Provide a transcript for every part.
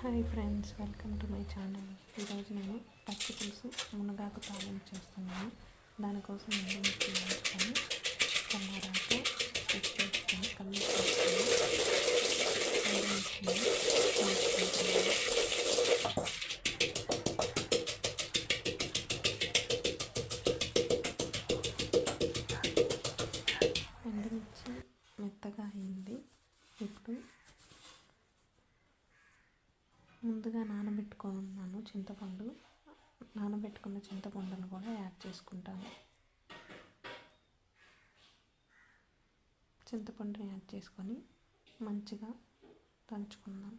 Hi friends welcome to my channel ఈరోజు నేను పచ్చి పులుసు మునగాకు తాలింపు చేస్తున్నాను. దానికోసం ముందు మిర్చి వేసుకొని కన్నారాక ముందుగా నానబెట్టుకున్నాను చింతపండు. నానబెట్టుకున్న చింతపండును కూడా యాడ్ చేసుకుంటాను. చింతపండుని యాడ్ చేసుకొని మంచిగా దంచుకుందాం.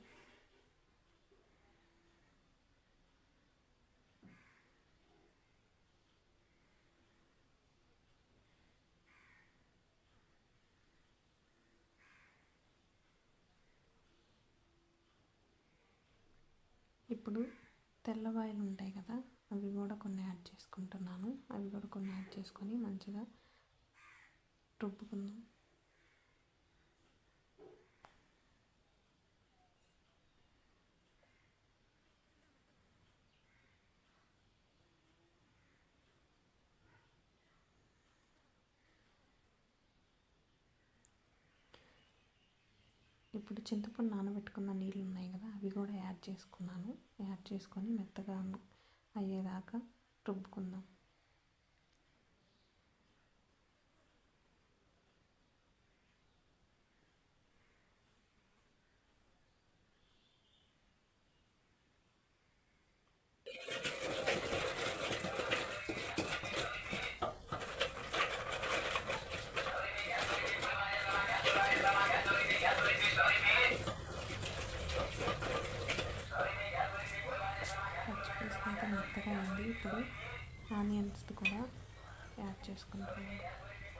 ఇప్పుడు తెల్లవాయలు ఉంటాయి కదా అవి కూడా కొన్ని యాడ్ చేసుకుంటున్నాను. అవి కూడా కొన్ని యాడ్ చేసుకొని మంచిగా రుబ్బుకుందాం. ఇప్పుడు చింతపండు నానబెట్టుకున్న నీళ్ళు ఉన్నాయి కదా అవి కూడా యాడ్ చేసుకున్నాను. యాడ్ చేసుకొని మెత్తగా అయ్యేదాకా రుబ్బుకుందాం. యాడ్ చేసుకుంటున్నాను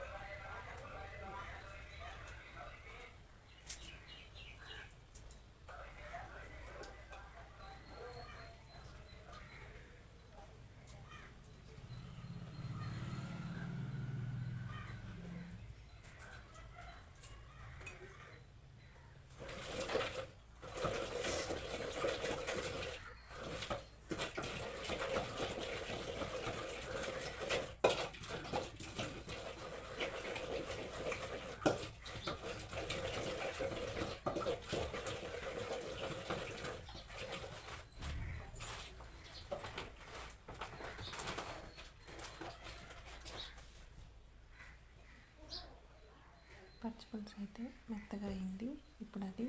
పులుసు అయితే మెత్తగా అయింది. ఇప్పుడు అది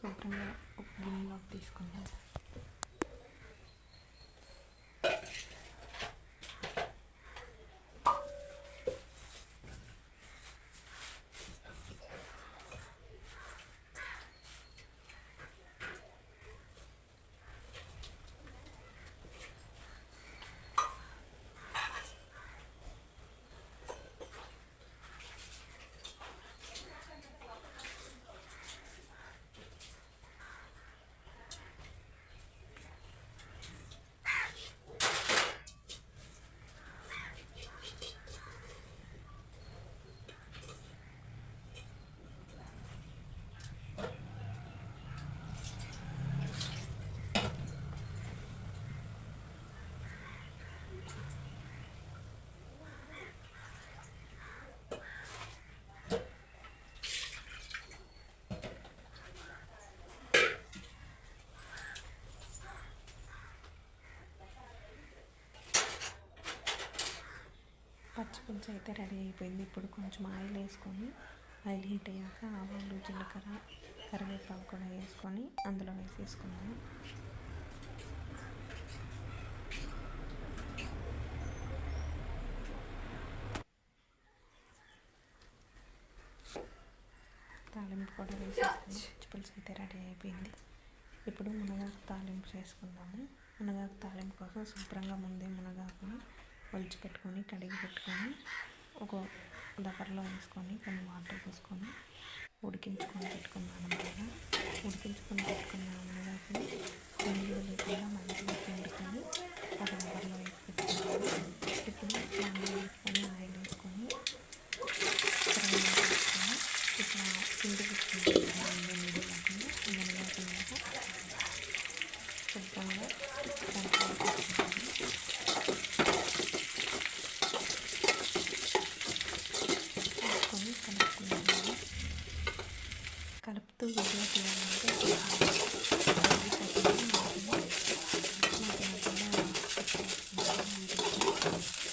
శుభ్రంగా ఒక గిన్నెలోకి తీసుకుందాం. పచ్చిపులుసు అయితే రెడీ అయిపోయింది. ఇప్పుడు కొంచెం ఆయిల్ వేసుకొని ఆయిల్ హీట్ అయ్యాక ఆవాలు జీలకర్ర కరివేపాకు కూడా వేసుకొని అందులో వేసేసుకున్నాను తాలింపు కూడా వేసేసుకుని పచ్చిపులుసు అయితే రెడీ అయిపోయింది. ఇప్పుడు మునగాకు తాలింపు చేసుకుందాము. మునగాకు తాలింపు కోసం శుభ్రంగా ముందే మునగాకుని ఒలిచి పెట్టుకొని కడిగి పెట్టుకొని ఒక దగ్గరలో వేసుకొని కొన్ని వాటర్ పోసుకొని ఉడికించుకొని పెట్టుకున్నాను అనమాట. ఉడికించుకొని పెట్టుకున్నాను మునగాకుని నీళ్ళు లేకుండా మంచిగా tư của tôi thì là cái cửa Hãy subscribe cho kênh Ghiền Mì Gõ Để không bỏ lỡ những video hấp dẫn